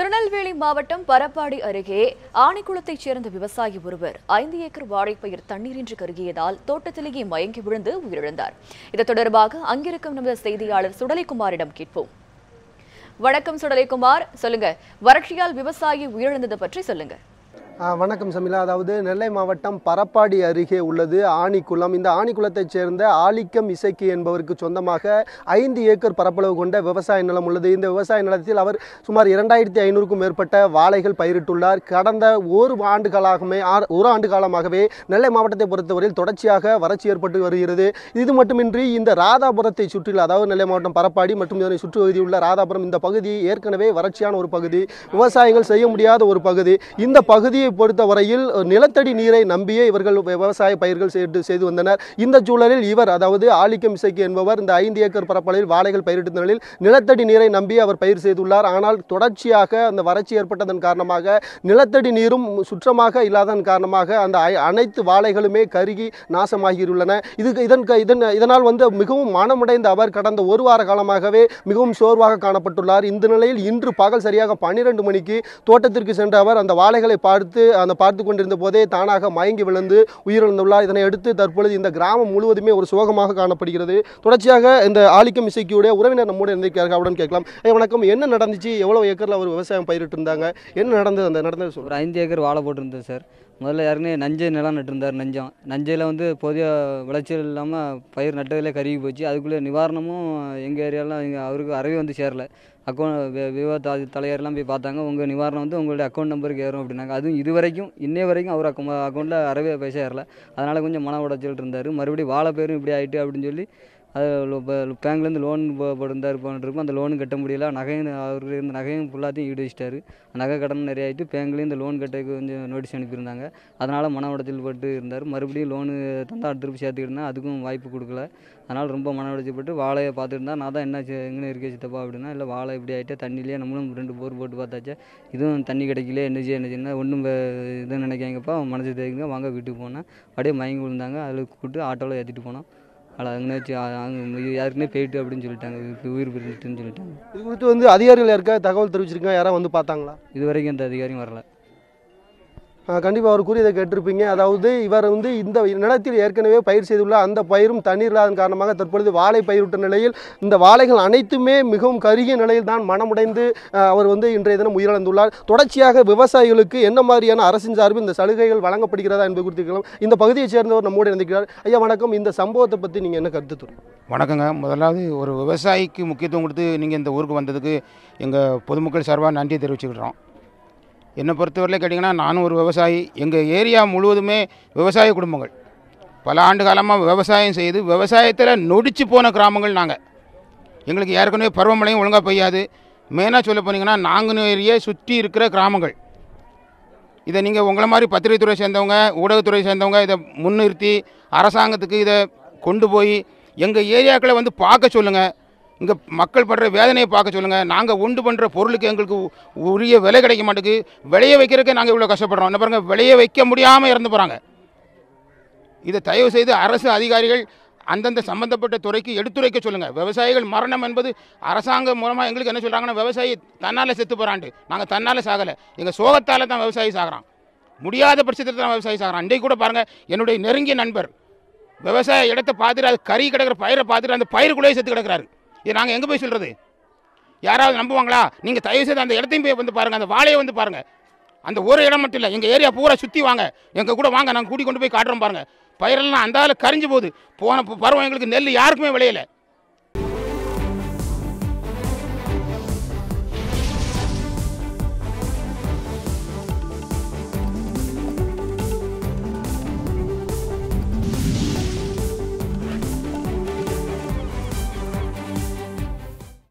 திருநெல்வேலி மாவட்டம் பரப்பாடி அருகே ஆணிக்குளத்தைச் சேர்ந்த விவசாயி ஒருவர் ஐந்து ஏக்கர் வாழைப்பயிர் தண்ணீரின்றி கருகியதால் தோட்டத்திலேயே மயங்கி விழுந்து உயிரிழந்தார். இது தொடர்பாக அங்கிருக்கும் நமது செய்தியாளர் சுடலைக்குமாரிடம் கேட்போம். வணக்கம் சுடலைக்குமார். சொல்லுங்க வறட்சியால் விவசாயி உயிரிழந்தது பற்றி சொல்லுங்க. வணக்கம் சமிலா. அதாவது நெல்லை மாவட்டம் பரப்பாடி அருகே உள்ளது ஆணிக்குளம். இந்த ஆணிக்குளத்தைச் சேர்ந்த ஆலிக்கம் இசைக்கு என்பவருக்கு சொந்தமாக ஐந்து ஏக்கர் பரப்பளவு கொண்ட விவசாய நிலம் உள்ளது. இந்த விவசாய நிலத்தில் அவர் சுமார் இரண்டாயிரத்தி ஐநூறுக்கும் மேற்பட்ட வாழைகள் பயிரிட்டுள்ளார். கடந்த ஒரு ஆண்டுகளாகவே ஒரு ஆண்டு காலமாகவே நெல்லை மாவட்டத்தை பொறுத்தவரையில் தொடர்ச்சியாக வறட்சி ஏற்பட்டு வருகிறது. இது மட்டுமின்றி இந்த ராதாபுரத்தை சுற்றியுள்ள அதாவது நெல்லை மாவட்டம் பரப்பாடி மற்றும் இதனை சுற்று உள்ள ராதாபுரம் இந்த பகுதி ஏற்கனவே வறட்சியான ஒரு பகுதி. விவசாயிகள் செய்ய முடியாத ஒரு பகுதி. இந்த பகுதியை பொறுத்தவரையில் வரையில் நிலத்தடி நீரை நம்பியே இவர்கள் விவசாய பயிர்கள் செய்து செய்து வந்தனர். இந்த சூழலில் இவர் அதாவது ஆலிக்கம் இசைக்கு என்பவர் இந்த ஐந்து ஏக்கர் பரப்பளவில் வாழைகள் பயிரிட்ட நிலையில் நிலத்தடி நீரை நம்பி அவர் பயிர் செய்துள்ளார். ஆனால் தொடர்ச்சியாக அந்த வறட்சி ஏற்பட்டதன் காரணமாக நிலத்தடி நீரும் சுற்றமாக இல்லாதன் காரணமாக அந்த அனைத்து வாழைகளுமே கருகி நாசமாகியுள்ளன. இது இதன் இதன் இதனால் வந்து மிகவும் மனமுடைந்த அவர் கடந்த ஒரு வார காலமாகவே மிகவும் சோர்வாக காணப்பட்டுள்ளார். இந்த நிலையில் இன்று பகல் சரியாக பன்னிரண்டு மணிக்கு தோட்டத்திற்கு சென்ற அவர் அந்த வாழைகளை பார்த்து அந்த பார்த்து கொண்டிருந்த போதே தானாக மயங்கி விழுந்து உயிரிழந்துள்ளார். இதனை அடுத்து தற்பொழுது இந்த கிராமம் முழுவதுமே ஒரு சோகமாக காணப்படுகிறது. தொடர்ச்சியாக இந்த ஆலிக்கம் இசைக்கியுடைய உறவினர் நம்மோடு இருந்திருக்கார்கள் அவருடன் கேட்கலாம். வணக்கம். என்ன நடந்துச்சு? எவ்வளோ ஏக்கரில் அவர் விவசாயம் பயிரிட்டு இருந்தாங்க? என்ன நடந்தது? அந்த நடந்தது ஒரு ஐந்து ஏக்கர் வாழை போட்டிருந்தேன் சார். முதல்ல யாருக்குனே நஞ்சை நிலம் நட்டிருந்தார் நஞ்சம். நஞ்சையில் வந்து போதிய விளைச்சல் இல்லாமல் பயிர் நட்டதிலே கருகி போச்சு. அதுக்குள்ளே நிவாரணமும் எங்கள் ஏரியாலாம் எங்கள் அவருக்கு அறவே வந்து சேரலை. அக்கௌண்ட் விவோ தலைவர்லாம் போய் பார்த்தாங்க. உங்கள் நிவாரணம் வந்து உங்களுடைய அக்கௌண்ட் நம்பருக்கு ஏறும் அப்படின்னாங்க. அதுவும் இது வரைக்கும் இன்னைய வரைக்கும் அவர் அக்கௌ அக்கௌண்ட்டில் அறவே பைசா ஏறல. அதனால் கொஞ்சம் மன உடைச்சல் இருந்தார். மறுபடியும் வாழை பேரும் இப்படி ஆயிட்டு அப்படின்னு சொல்லி அது பேங்க்லேருந்து லோன் போட்டிருந்தார் போட்டுருக்கும் அந்த லோன் கட்ட முடியல. நகையும் அவருக்கு இருந்த நகையும் ஃபுல்லாத்தையும் ஈடு வச்சிட்டாரு. நகை கடன் நிறைய ஆகிட்டு பேங்க்லேயும் இந்த லோன் கட்ட கொஞ்சம் நோட்டீஸ் அனுப்பியிருந்தாங்க. அதனால் மன உடைச்சல் பட்டு இருந்தார். மறுபடியும் லோனு தந்தா திருப்பி சேர்த்துக்கிட்டேன் அதுக்கும் வாய்ப்பு கொடுக்கல. அதனால் ரொம்ப மன உடைச்சல் பட்டு வாழையை பார்த்துட்டு இருந்தா நான் தான் என்ன எங்கே இருக்கே சித்தப்பா அப்படின்னா இல்லை வாழை இப்படி ஆகிட்டே தண்ணியிலே நம்மளும் ரெண்டு போர் போட்டு பார்த்தாச்சா? இதுவும் தண்ணி கிடைக்கல என்ன செய்ய என்ன? செய்யணும் ஒன்றும் இது நினைக்காங்கப்பா மனசு தேங்க வாங்க வீட்டுக்கு போனேன். அப்படியே மயங்கி விழுந்தாங்க. அதில் கூப்பிட்டு ஆட்டோவில் ஏற்றிட்டு போனோம். அதில் அங்கே வச்சு அங்கே யாருக்குனே போயிட்டு அப்படின்னு சொல்லிட்டாங்க. உயிர் பிரிஞ்சுட்டுன்னு சொல்லிட்டாங்க. இது குறித்து வந்து அதிகாரிகள் யாருக்கா தகவல் தெரிவிச்சிருக்காங்க யாராவது வந்து பார்த்தாங்களா? இது வரைக்கும் எந்த அதிகாரியும் வரல. கண்டிப்பாக அவர் கூறியதை கேட்டிருப்பீங்க. அதாவது இவர் வந்து இந்த நிலத்தில் ஏற்கனவே பயிர் செய்துள்ள அந்த பயிரும் தண்ணீர் இல்லாத காரணமாக தற்பொழுது வாழை பயிரிட்ட நிலையில் இந்த வாழைகள் அனைத்துமே மிகவும் கருகிய நிலையில் தான் மனமுடைந்து அவர் வந்து இன்றைய தினம் உயிரிழந்துள்ளார். தொடர்ச்சியாக விவசாயிகளுக்கு என்ன மாதிரியான அரசின் சார்பில் இந்த சலுகைகள் வழங்கப்படுகிறதா என்பது குறித்து இந்த பகுதியைச் சேர்ந்தவர் நம்மோடு இருந்திருக்கிறார் ஐயா வணக்கம். இந்த சம்பவத்தை பற்றி நீங்கள் என்ன கருத்து தரும் வணக்கங்க. முதலாவது ஒரு விவசாயிக்கு முக்கியத்துவம் கொடுத்து நீங்கள் இந்த ஊருக்கு வந்ததுக்கு எங்கள் பொதுமக்கள் சார்பாக நன்றி தெரிவிச்சுக்கிறோம் என்னை பொறுத்தவரையிலே கேட்டிங்கன்னா நானும் ஒரு விவசாயி எங்கள் ஏரியா முழுவதுமே விவசாய குடும்பங்கள். பல ஆண்டு காலமாக விவசாயம் செய்து விவசாயத்தில் நொடிச்சு போன கிராமங்கள் நாங்கள் எங்களுக்கு ஏற்கனவே பருவமழையும் ஒழுங்காக பெய்யாது. மெயினாக சொல்ல போனீங்கன்னா நாங்குநேரியை சுற்றி இருக்கிற கிராமங்கள். இதை நீங்கள் உங்களை மாதிரி பத்திரிகைத்துறை சேர்ந்தவங்க ஊடகத்துறை சேர்ந்தவங்க இதை முன்னிறுத்தி அரசாங்கத்துக்கு இதை கொண்டு போய் எங்கள் ஏரியாக்களை வந்து பார்க்க சொல்லுங்கள் இங்கே மக்கள் படுற வேதனையை பார்க்க சொல்லுங்கள் நாங்கள் உண்டு பண்ணுற பொருளுக்கு எங்களுக்கு உரிய விலை கிடைக்க மாட்டேங்குது. விளைய வைக்கிறதுக்கே நாங்கள் இவ்வளோ கஷ்டப்படுறோம். என்ன பாருங்கள் விளைய வைக்க முடியாமல் இறந்து போகிறாங்க இதை தயவு செய்து அரசு அதிகாரிகள் அந்தந்த சம்பந்தப்பட்ட துறைக்கு எடுத்துரைக்க சொல்லுங்கள் விவசாயிகள் மரணம் என்பது அரசாங்கம் மூலமாக எங்களுக்கு என்ன சொல்கிறாங்கன்னா விவசாயி தன்னால் செத்து போகிறான்ட்டு நாங்கள் தன்னால் சாகலை. எங்கள் சோகத்தால் தான் விவசாயி சாகிறான். முடியாத பட்சத்தில் தான் விவசாயி சாகிறான். அன்றைக்கு கூட பாருங்கள் என்னுடைய நெருங்கிய நண்பர் விவசாய இடத்தை பார்த்துட்டு அது கறி கிடக்கிற பயிரை பார்த்துட்டு அந்த பயிருக்குள்ளேயே செத்து கிடக்கிறாரு. இது நாங்கள் எங்கே போய் சொல்கிறது யாராவது நம்புவாங்களா? நீங்கள் தயவு செய்து அந்த இடத்தையும் போய் வந்து பாருங்கள் அந்த வாழையை வந்து பாருங்கள் அந்த ஒரு இடம் மட்டும் இல்லை எங்கள் ஏரியா பூரா சுற்றி வாங்க. எங்கள் கூட வாங்க நாங்கள் கூட்டி கொண்டு போய் காட்டுறோம் பாருங்கள் பயிரெல்லாம் அந்த ஆள் கரிஞ்சு போகுது. போன பருவம் எங்களுக்கு நெல் யாருக்குமே விளையலை.